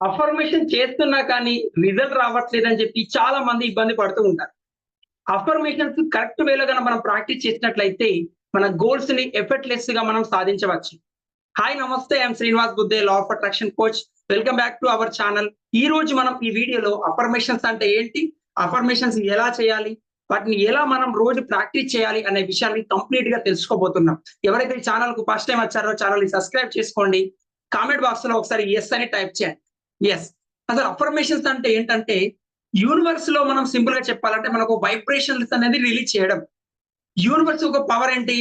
Affirmation చేస్తున్నా కానీ result రావట్లేదు అని చెప్పి చాలా మంది ఇబ్బంది పడుతూ ఉంటారు. అఫర్మేషన్స్ కరెక్ట్ వేలో కనుక మనం ప్రాక్టీస్ చేసినట్లయితే మన గోల్స్ని ఎఫర్ట్లెస్గా మనం సాధించవచ్చు. హాయ్ నమస్తే I'm Srinivas Buddhe law of attraction coach welcome back to our channel ఈ రోజు మనం ఈ వీడియోలో అఫర్మేషన్స్ అంటే ఏంటి? అఫర్మేషన్స్ ఎలా చేయాలి? వాటిని ఎలా మనం రోజు ప్రాక్టీస్ చేయాలి అనే విషయాన్ని కంప్లీట్గా తెలుసుకోబోతున్నాం. ఎవరైతే ఈ ఛానల్కు ఫస్ట్ టైం వచ్చారో ఛానల్ని సబ్స్క్రైబ్ చేసుకోండి. కామెంట్ బాక్స్లో ఒకసారి ఎస్ అని టైప్ చేయండి. ఎస్ అసలు అఫర్మేషన్స్ అంటే ఏంటంటే యూనివర్స్లో మనం సింపుల్గా చెప్పాలంటే మనకు వైబ్రేషన్స్ అనేది రిలీజ్ చేయడం. యూనివర్స్ ఒక పవర్ ఏంటి?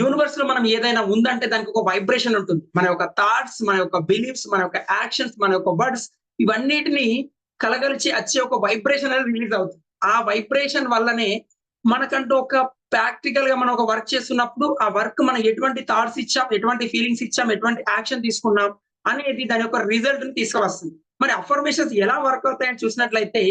యూనివర్స్లో మనం ఏదైనా ఉందంటే దానికి ఒక వైబ్రేషన్ ఉంటుంది. మన యొక్క థాట్స్ మన యొక్క బిలీఫ్స్ మన యొక్క యాక్షన్స్ మన యొక్క వర్డ్స్ ఇవన్నిటిని కలగలిచి వచ్చే ఒక వైబ్రేషన్ అనేది రిలీజ్ అవుతుంది. ఆ వైబ్రేషన్ వల్లనే మనకంటూ ఒక ప్రాక్టికల్గా మనం ఒక వర్క్ చేస్తున్నప్పుడు ఆ వర్క్ మనం ఎటువంటి థాట్స్ ఇచ్చాం ఎటువంటి ఫీలింగ్స్ ఇచ్చాం ఎటువంటి యాక్షన్ తీసుకున్నాం అనేది దాని యొక్క రిజల్ట్ని తీసుకువస్తుంది. మరి అఫర్మేషన్స్ ఎలా వర్క్ అవుతాయని చూసినట్లయితే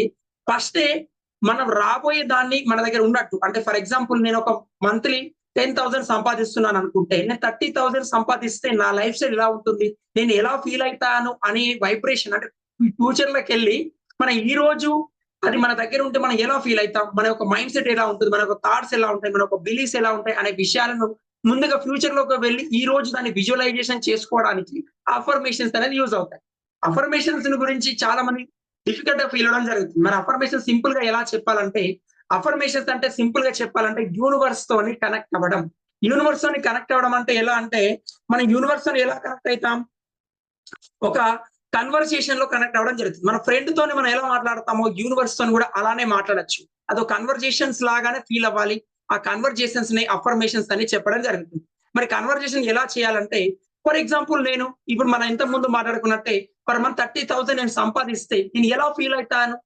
ఫస్టే మనం రాబోయే దాన్ని మన దగ్గర ఉన్నట్టు అంటే ఫర్ ఎగ్జాంపుల్ నేను ఒక మంత్లీ టెన్ థౌసండ్ సంపాదిస్తున్నాను అనుకుంటే నేను థర్టీ థౌసండ్ సంపాదిస్తే నా లైఫ్ స్టైల్ ఎలా ఉంటుంది? నేను ఎలా ఫీల్ అవుతాను అనే వైబ్రేషన్ అంటే ఫ్యూచర్లోకి వెళ్ళి మన ఈ రోజు అది మన దగ్గర ఉంటే మనం ఎలా ఫీల్ అవుతాం? మన యొక్క మైండ్ సెట్ ఎలా ఉంటుంది? మన యొక్క థాట్స్ ఎలా ఉంటాయి? మన యొక్క బిలీఫ్స్ ఎలా ఉంటాయి? అనే విషయాలను ముందుగా ఫ్యూచర్లోకి వెళ్ళి ఈ రోజు దాన్ని విజువలైజేషన్ చేసుకోవడానికి అఫర్మేషన్స్ అనేది యూజ్ అవుతాయి. అఫర్మేషన్స్ గురించి చాలా మంది డిఫికల్ట్గా ఫీల్ అవడం జరుగుతుంది. మన అఫర్మేషన్ సింపుల్గా ఎలా చెప్పాలంటే అఫర్మేషన్స్ అంటే సింపుల్గా చెప్పాలంటే యూనివర్స్ తోని కనెక్ట్ అవ్వడం. యూనివర్స్ తోని కనెక్ట్ అవ్వడం అంటే ఎలా అంటే మనం యూనివర్స్ తోని ఎలా కనెక్ట్ అవుతాం? ఒక కన్వర్సేషన్లో కనెక్ట్ అవ్వడం జరుగుతుంది. మన ఫ్రెండ్ తోని మనం ఎలా మాట్లాడతామో యూనివర్స్ తోని కూడా అలానే మాట్లాడచ్చు. అదో కన్వర్జేషన్స్ లాగానే ఫీల్ అవ్వాలి. ఆ కన్వర్జేషన్స్ని అఫర్మేషన్స్ అని చెప్పడం జరుగుతుంది. మరి కన్వర్జేషన్ ఎలా చేయాలంటే ఫర్ ఎగ్జాంపుల్ నేను ఇప్పుడు మనం ఇంత ముందు మాట్లాడుకున్నట్టే పర్ మంత్ థర్టీ థౌసండ్ నేను సంపాదిస్తే నేను ఎలా ఫీల్ అవుతాను?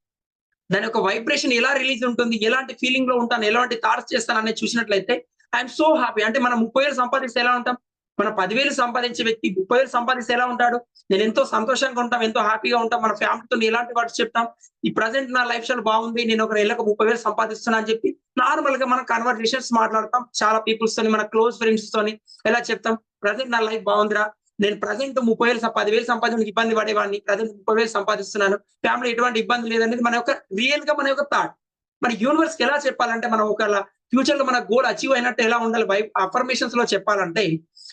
దాని యొక్క వైబ్రేషన్ ఎలా రిలీజ్ ఉంటుంది? ఎలాంటి ఫీలింగ్లో ఉంటాను? ఎలాంటి థాట్స్ చేస్తాను? అనేది చూసినట్లయితే ఐఎమ్ సో హ్యాపీ అంటే మనం ముప్పై వేలు సంపాదిస్తే ఎలా ఉంటాం? మన పదివేలు సంపాదించే వ్యక్తి ముప్పై వేలు సంపాదిస్తే ఎలా ఉంటాడు? నేను ఎంతో సంతోషంగా ఉంటాం ఎంతో హ్యాపీగా ఉంటాం మన ఫ్యామిలీతో ఎలాంటి వాటి చెప్తాం? ఈ ప్రజెంట్ నా లైఫ్ స్టైల్ బాగుంది నేను ఒక నెలకు ముప్పై వేలు సంపాదిస్తున్నా అని చెప్పి నార్మల్గా మనం కన్వర్సేషన్స్ మాట్లాడతాం. చాలా పీపుల్స్ తోని మన క్లోజ్ ఫ్రెండ్స్ తోని ఎలా చెప్తాం? ప్రజెంట్ నా లైఫ్ బాగుందిరా. నేను ప్రజెంట్ ముప్పై వేలు పదివేలు సంపాదించడానికి ఇబ్బంది పడేవాడిని. ప్రజెంట్ ముప్పై వేలు సంపాదిస్తున్నాను. ఫ్యామిలీ ఎటువంటి ఇబ్బంది లేదనేది మన యొక్క రియల్గా మన యొక్క థాట్ మన యూనివర్స్కి ఎలా చెప్పాలంటే మనం ఒకవేళ ఫ్యూచర్లో మన గోల్ అచీవ్ అయినట్టు ఎలా ఉండాలి? బై అఫర్మేషన్స్లో చెప్పాలంటే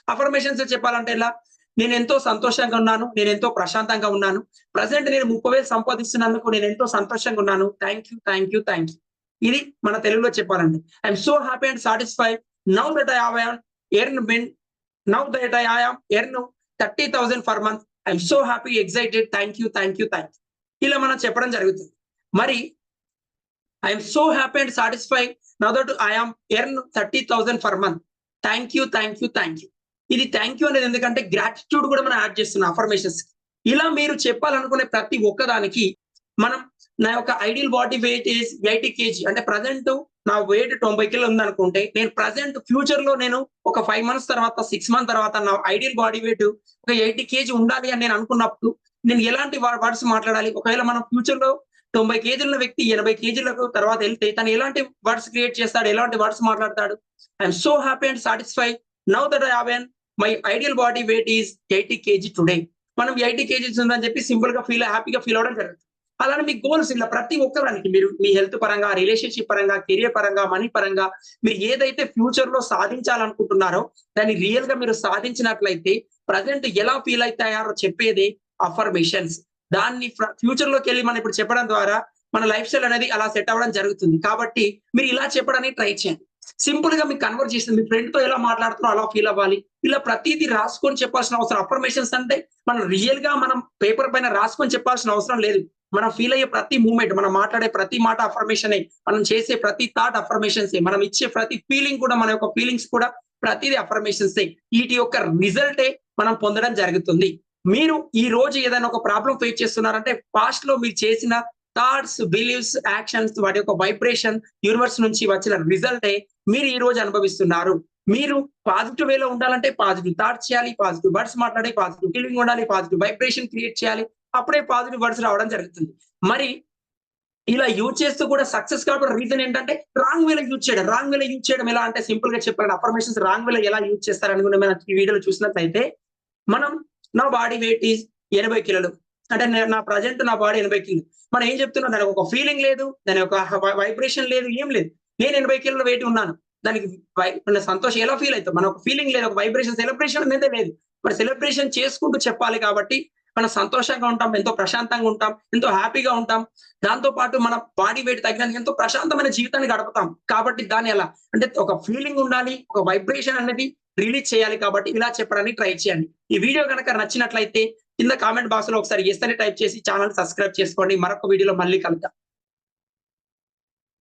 అఫర్మేషన్స్ చెప్పాలంటే ఎలా? నేను ఎంతో సంతోషంగా ఉన్నాను. నేను ఎంతో ప్రశాంతంగా ఉన్నాను. ప్రజెంట్ నేను ముప్పై వేలు సంపాదిస్తున్నందుకు నేను ఎంతో సంతోషంగా ఉన్నాను. Thank you thank you thank you ఇది మన తెలుగులో చెప్పాలండి. I'm so happy and satisfied now that I have earn been now that I am earn thirty thousand for month I'm so happy excited thank you thank you thank you ఇలా మనం చెప్పడం జరుగుతుంది. మరి I'm so happy and satisfy now that I am earn thirty thousand for month thank you thank you thank you ఇది thank you అనేది ఎందుకంటే gratitude కూడా మనం యాడ్ చేస్తున్నాం అఫర్మేషన్స్ ఇలా మీరు చెప్పాలనుకునే ప్రతి ఒక్కదానికి మనం నా యొక్క ideal body weight is eighty KG అంటే ప్రజెంట్ నా వెయిట్ తొంభై కిలో ఉందనుకుంటే నేను ప్రజెంట్ ఫ్యూచర్లో నేను ఒక ఫైవ్ మంత్స్ తర్వాత సిక్స్ మంత్ తర్వాత నా ఐడియల్ బాడీ వెయిట్ ఒక ఎయిటీ కేజీ ఉండాలి అని నేను అనుకున్నప్పుడు నేను ఎలాంటి వర్డ్స్ మాట్లాడాలి? ఒకవేళ మనం ఫ్యూచర్లో తొంభై కేజీల వ్యక్తి ఎనభై కేజీలకు తర్వాత వెళ్తే తను ఎలాంటి వర్డ్స్ క్రియేట్ చేస్తాడు? ఎలాంటి వర్డ్స్ మాట్లాడతాడు? I'm so happy and satisfy now that I have my ideal body weight is eighty KG today మనం ఎయిటీ కేజీస్ ఉందని చెప్పి సింపుల్గా ఫీల్ హ్యాపీగా ఫీల్ అవడం జరుగుతుంది. అలానే మీ గోల్స్ ఇలా ప్రతి ఒక్కదానికి మీరు మీ హెల్త్ పరంగా రిలేషన్షిప్ పరంగా కెరియర్ పరంగా మనీ పరంగా మీరు ఏదైతే ఫ్యూచర్లో సాధించాలనుకుంటున్నారో దాన్ని రియల్గా మీరు సాధించినట్లయితే ప్రజెంట్ ఎలా ఫీల్ అవుతాయారో చెప్పేది అఫర్మేషన్స్ దాన్ని ఫ్యూచర్లోకి వెళ్ళి మనం ఇప్పుడు చెప్పడం ద్వారా మన లైఫ్ స్టైల్ అనేది అలా సెట్ అవ్వడం జరుగుతుంది. కాబట్టి మీరు ఇలా చెప్పడానికి ట్రై చేయండి. సింపుల్గా మీకు కన్వర్ట్ చేస్తుంది. మీ ఫ్రెండ్తో ఎలా మాట్లాడుతున్నారో అలా ఫీల్ అవ్వాలి. ఇలా ప్రతిదీ రాసుకొని చెప్పాల్సిన అవసరం. అఫర్మేషన్స్ అంటే మనం రియల్గా మనం పేపర్ పైన రాసుకొని చెప్పాల్సిన అవసరం లేదు. మనం ఫీల్ అయ్యే ప్రతి మూమెంట్ మనం మాట్లాడే ప్రతి మాట అఫర్మేషన్ మనం చేసే ప్రతి థాట్ అఫర్మేషన్స్ మనం ఇచ్చే ప్రతి ఫీలింగ్ కూడా మన యొక్క ఫీలింగ్స్ కూడా ప్రతిదీ అఫర్మేషన్స్ వీటి యొక్క రిజల్టే మనం పొందడం జరుగుతుంది. మీరు ఈ రోజు ఏదైనా ఒక ప్రాబ్లం ఫేస్ చేస్తున్నారంటే పాస్ట్లో మీరు చేసిన థాట్స్ బిలీవ్స్ యాక్షన్స్ వాటి యొక్క వైబ్రేషన్ యూనివర్స్ నుంచి వచ్చిన రిజల్టే మీరు ఈ రోజు అనుభవిస్తున్నారు. మీరు పాజిటివ్ వేలో ఉండాలంటే పాజిటివ్ థాట్స్ చేయాలి పాజిటివ్ వర్డ్స్ మాట్లాడి పాజిటివ్ ఫీలింగ్ ఉండాలి పాజిటివ్ వైబ్రేషన్ క్రియేట్ చేయాలి అప్పుడే పాజిటివ్ వర్డ్స్ రావడం జరుగుతుంది. మరి ఇలా యూజ్ చేస్తూ కూడా సక్సెస్ కావడం రీజన్ ఏంటంటే రాంగ్ వేలో యూజ్ చేయడం. రాంగ్ వేలో యూజ్ చేయడం ఎలా అంటే సింపుల్గా చెప్పాలంటే అఫర్మేషన్స్ రాంగ్ వేలో ఎలా యూజ్ చేస్తారని కూడా మనం ఈ వీడియోలో చూసినట్లయితే మనం నా బాడీ వెయిట్ ఈజ్ ఎనభై కిలోలు. అంటే నా ప్రజెంట్ నా బాడీ ఎనభై కిలో మనం ఏం చెప్తున్నా? దానికి ఒక ఫీలింగ్ లేదు దాని ఒక వైబ్రేషన్ లేదు ఏం లేదు. నేను ఎనభై కిలోల వెయిట్ ఉన్నాను. దానికి వై- మన సంతోషం ఎలా ఫీల్ అవుతాం మన ఒక ఫీలింగ్ లేదు ఒక వైబ్రేషన్ సెలబ్రేషన్ అనేది లేదు. మరి సెలబ్రేషన్ చేసుకుంటూ చెప్పాలి కాబట్టి మనం సంతోషంగా ఉంటాం ఎంతో ప్రశాంతంగా ఉంటాం ఎంతో హ్యాపీగా ఉంటాం. దాంతో పాటు మన బాడీ వెయిట్ తగ్గినందుకు ఎంతో ప్రశాంతమైన జీవితాన్ని గడుపుతాం. కాబట్టి దాన్ని ఎలా? అంటే ఒక ఫీలింగ్ ఉండాలి ఒక వైబ్రేషన్ అనేది రిలీజ్ చేయాలి కాబట్టి ఇలా చెప్పడానికి ట్రై చేయండి. ఈ వీడియో కనుక నచ్చినట్లయితే కింద కామెంట్ బాక్స్లో ఒకసారి ఎస్ అని టైప్ చేసి ఛానల్ సబ్స్క్రైబ్ చేసుకోండి. మరొక వీడియోలో మళ్ళీ కలుద్దాం.